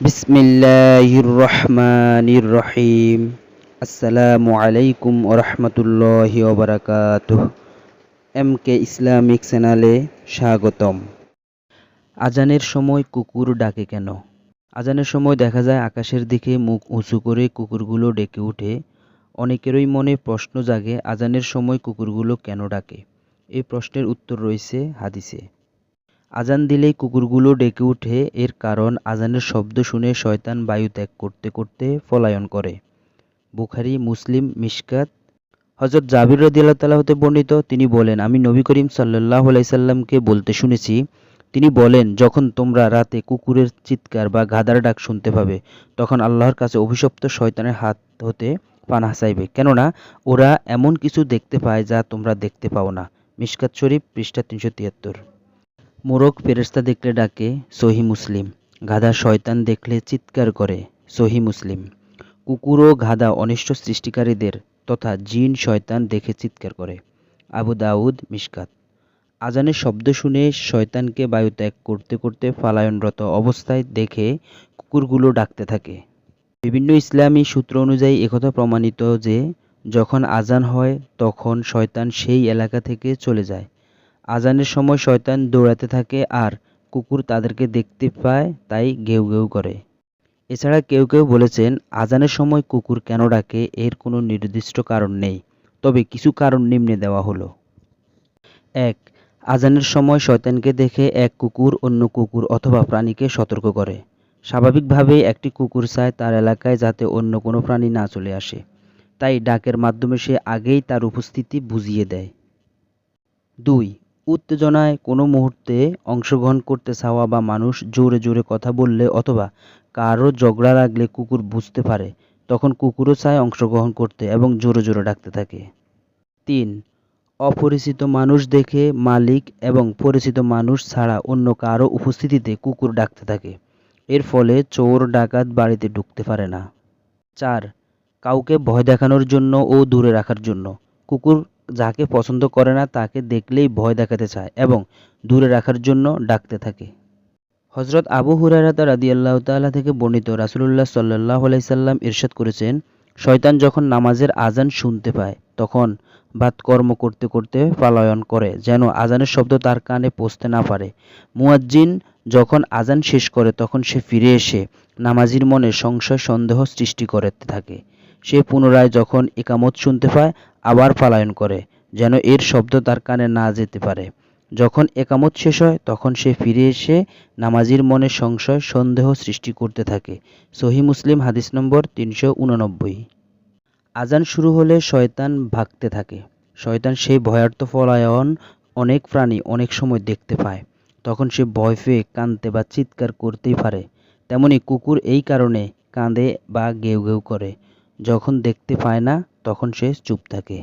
বিসমিল্লাহির রহমানির রহিম আসসালামু আলাইকুম ওরহমতুল্লাহি ওবরাকাতুহ এম কে ইসলামিক চ্যানেলে স্বাগতম। আজানের সময় কুকুর ডাকে কেন? আজানের সময় দেখা যায় আকাশের দিকে মুখ উঁচু করে কুকুরগুলো ডেকে ওঠে অনেকেরই মনে প্রশ্ন জাগে, আজানের সময় কুকুরগুলো কেন ডাকে? এই প্রশ্নের উত্তর রয়েছে হাদিসে। আজান দিলেই কুকুরগুলো ডেকে ওঠে এর কারণ আজানের শব্দ শুনে শয়তান বায়ু ত্যাগ করতে করতে পলায়ন করে। বুখারি, মুসলিম, মিশকাত। হজরত জাবির রদিয়াল্লাহ তাল্লাহ হতে বর্ণিত, তিনি বলেন, আমি নবী করিম সাল্লাহ আলাইসাল্লামকে বলতে শুনেছি, তিনি বলেন, যখন তোমরা রাতে কুকুরের চিৎকার বা গাদার ডাক শুনতে পাবে, তখন আল্লাহর কাছে অভিশপ্ত শয়তানের হাত হতে পানাহ চাইবে। কেননা, ওরা এমন কিছু দেখতে পায় যা তোমরা দেখতে পাও না। মিশকাত শরীফ পৃষ্ঠা তিনশো তিয়াত্তর। মোরগ ফেরেস্তা দেখলে ডাকে, সহি মুসলিম। গাধা শয়তান দেখলে চিৎকার করে, সহি মুসলিম। কুকুর ও গাধা অনিষ্ট সৃষ্টিকারীদের তথা জিন শয়তান দেখে চিৎকার করে। আবু দাউদ মিশকাত। আজানের শব্দ শুনে শয়তানকে বায়ু ত্যাগ করতে করতে পালায়নরত অবস্থায় দেখে কুকুরগুলো ডাকতে থাকে। বিভিন্ন ইসলামী সূত্র অনুযায়ী একথা প্রমাণিত যে, যখন আজান হয়, তখন শয়তান সেই এলাকা থেকে চলে যায়। আজানের সময় শয়তান দৌড়াতে থাকে আর কুকুর তাদেরকে দেখতে পায়, তাই ঘেউ ঘেউ করে। এছাড়া কেউ কেউ বলেছেন, আজানের সময় কুকুর কেন ডাকে, এর কোনো নির্দিষ্ট কারণ নেই, তবে কিছু কারণ নিম্নে দেওয়া হলো। এক, আজানের সময় শয়তানকে দেখে এক কুকুর অন্য কুকুর অথবা প্রাণীকে সতর্ক করে। স্বাভাবিকভাবেই একটি কুকুর চায় তার এলাকায় যাতে অন্য কোনো প্রাণী না চলে আসে, তাই ডাকের মাধ্যমে সে আগেই তার উপস্থিতি বুঝিয়ে দেয়। দুই উত্তেজনায় কোনো মুহূর্তে অংশগ্রহণ করতে চাওয়া বা মানুষ জোরে জোরে কথা বললে অথবা কারও ঝগড়া লাগলে কুকুর বুঝতে পারে, তখন কুকুরও চায় অংশগ্রহণ করতে এবং জোরে জোরে ডাকতে থাকে। তিন, অপরিচিত মানুষ দেখে মালিক এবং পরিচিত মানুষ ছাড়া অন্য কারও উপস্থিতিতে কুকুর ডাকতে থাকে। এর ফলে চোর ডাকাত বাড়িতে ঢুকতে পারে না। চার, কাউকে ভয় দেখানোর জন্য ও দূরে রাখার জন্য। কুকুর যাকে পছন্দ করে না তাকে দেখলেই ভয় দেখাতে চায় এবং দূরে রাখার জন্য ডাকতে থাকে। হজরত আবু হুরারাতা রাদিয়াল্লাহু তাআলা থেকে বর্ণিত রাসূলুল্লাহ সাল্লাল্লাহু আলাইহি সাল্লাম ইরশাদ করেছেন, শয়তান যখন নামাজের আজান শুনতে পায়, তখন বাতকর্ম করতে করতে পালায়ন করে, যেন আজানের শব্দ তার কানে পৌঁছতে না পারে। মুয়াজ্জিন যখন আজান শেষ করে, তখন সে ফিরে এসে নামাজির মনে সংশয় সন্দেহ সৃষ্টি করতে থাকে। সে পুনরায় যখন একামত শুনতে পায় আবার পালায়ন করে, যেন এর শব্দ তার কানে না যেতে পারে। যখন একামত শেষ হয়, তখন সে ফিরে এসে নামাজির মনে সংশয়, সন্দেহ সৃষ্টি করতে থাকে। সহি মুসলিম হাদিস নম্বর তিনশো উননব্বই। আজান শুরু হলে শয়তান ভাগতে থাকে। শয়তান সেই ভয়ার্থ পলায়ন অনেক প্রাণী অনেক সময় দেখতে পায়। তখন সে ভয় পেয়ে কাঁদতে বা চিৎকার করতেই পারে। তেমনি কুকুর এই কারণে কাঁদে বা গেউ গেউ করে। যখন দেখতে পায় না তখন সে চুপ থাকে।